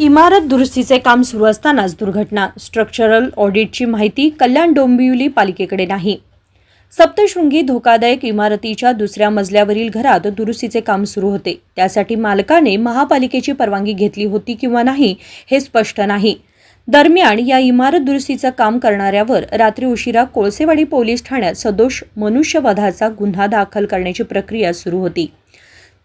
इमारत दुरुस्तीचे काम सुरू असतानाच दुर्घटना. स्ट्रक्चरल ऑडिटची माहिती कल्याण डोंबिवली पालिकेकडे नाही. सप्तशृंगी धोकादायक इमारतीच्या दुसऱ्या मजल्यावरील घरात दुरुस्तीचे काम सुरू होते. त्यासाठी मालकाने महापालिकेची परवानगी घेतली होती किंवा नाही हे स्पष्ट नाही. दरम्यान या इमारत दुरुस्तीचं काम करणाऱ्यावर रात्री उशिरा कोळसेवाडी पोलीस ठाण्यात सदोष मनुष्यवधाचा गुन्हा दाखल करण्याची प्रक्रिया सुरू होती.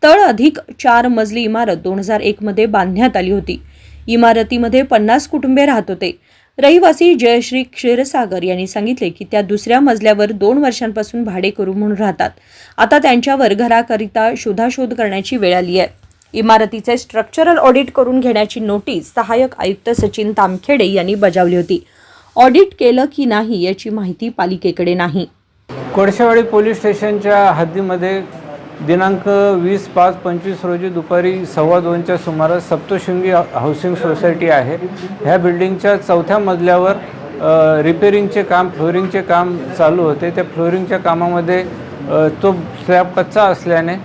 तळ अधिक चार मजली इमारत दोन हजार एकमध्ये बांधण्यात आली होती. इमारतीमध्ये पन्नास कुटुंबे राहत होते. रहिवासी जयश्री क्षीरसागर यांनी सांगितले की त्या दुसऱ्या मजल्यावर दोन वर्षांपासून भाडे करू म्हणून राहतात. आता त्यांच्यावर घराकरिता शोधाशोध करण्याची वेळ आली आहे. इमारतीचे स्ट्रक्चरल ऑडिट करून घेण्याची नोटीस सहाय्यक आयुक्त सचिन तामखेडे यांनी बजावली होती. ऑडिट केलं की नाही याची माहिती पालिकेकडे नाही. कोळशेवाडी पोलीस स्टेशनच्या हद्दीमध्ये दिनांक वीस पाच पंचवीस रोजी दुपारी सव्वा दोनच्या सुमारास सप्तशृंगी हाऊसिंग सोसायटी आहे. ह्या बिल्डिंगच्या चौथ्या मजल्यावर रिपेरिंगचे काम फ्लोरिंगचे काम चालू होते. त्या फ्लोरिंगच्या कामामध्ये तो स्लॅब कच्चा असल्याने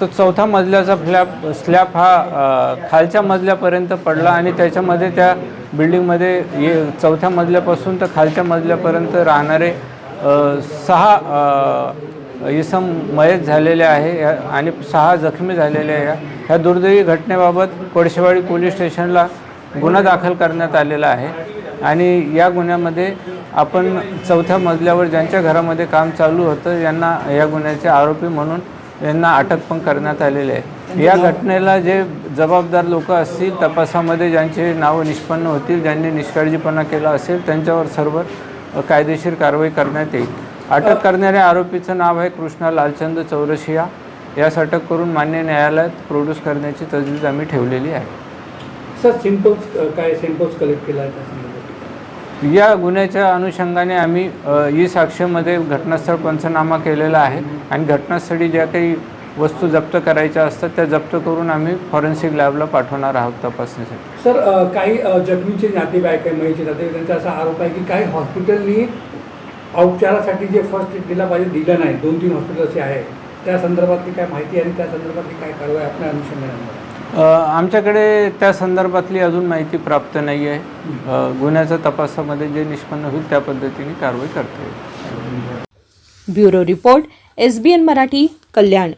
तो चौथा मजल्याचा फ्लॅब स्लॅब हा खालच्या मजल्यापर्यंत पडला आणि त्याच्यामध्ये त्या बिल्डिंगमध्ये ये चौथ्या मजल्यापासून तर खालच्या मजल्यापर्यंत राहणारे सहा इसम मयत झालेले आहे या- आणि सहा जखमी झालेले आहे ह्या दुर्दैवी घटनेबाबत कोळशेवाडी पोलीस स्टेशनला गुन्हा दाखल करण्यात आलेला आहे. आणि या गुन्ह्यामध्ये आपण चौथ्या मजल्यावर ज्यांच्या घरामध्ये काम चालू होतं यांना या गुन्ह्याचे आरोपी म्हणून यांना अटक पण करण्यात आलेली आहे. या घटनेला जे जबाबदार लोक असतील तपासामध्ये ज्यांचे नावं निष्पन्न होतील ज्यांनी निष्काळजीपणा केला असेल त्यांच्यावर सर्व कायदेशीर कारवाई करण्यात येईल. अटक करणाऱ्या आरोपीचं नाव आहे कृष्णा लालचंद चौरशिया यास अटक करून मान्य न्यायालयात प्रोड्यूस करण्याची तजवीज आम्ही ठेवलेली आहे. सर सिम्पल्स काय सिम्पल्स कलेक्ट केला आहे त्या संदर्भात? या गुन्ह्याच्या अनुषंगाने आम्ही अ, ई साक्ष्यमध्ये घटनास्थळ पंचनामा केलेला आहे आणि घटनास्थळी ज्या काही वस्तू जप्त करायच्या असतात त्या जप्त करून आम्ही फॉरेन्सिक लॅबला पाठवणार आहोत तपासणीसाठी. सर अ, काही अ, जखमीचे नातेवाईक आहे महिचे नातेवाईक त्यांचा असा आरोप आहे की काही हॉस्पिटलनी उपचारासाठी जे फर्स्ट एड दिला पाहिजे दिलं नाही. दोन तीन हॉस्पिटल असे आहे त्या संदर्भातली काय माहिती आणि त्या संदर्भातली काय कारवाई आपल्या अनुषंगाने अ, आमच्याकडे त्या संदर्भातली अजून माहिती प्राप्त नाही आहे गुन्ह्याच्या तपासामध्ये जे निष्पन्न होईल त्या पद्धतीने कारवाई करता येईल. Bureau report SBN Marathi Kalyan.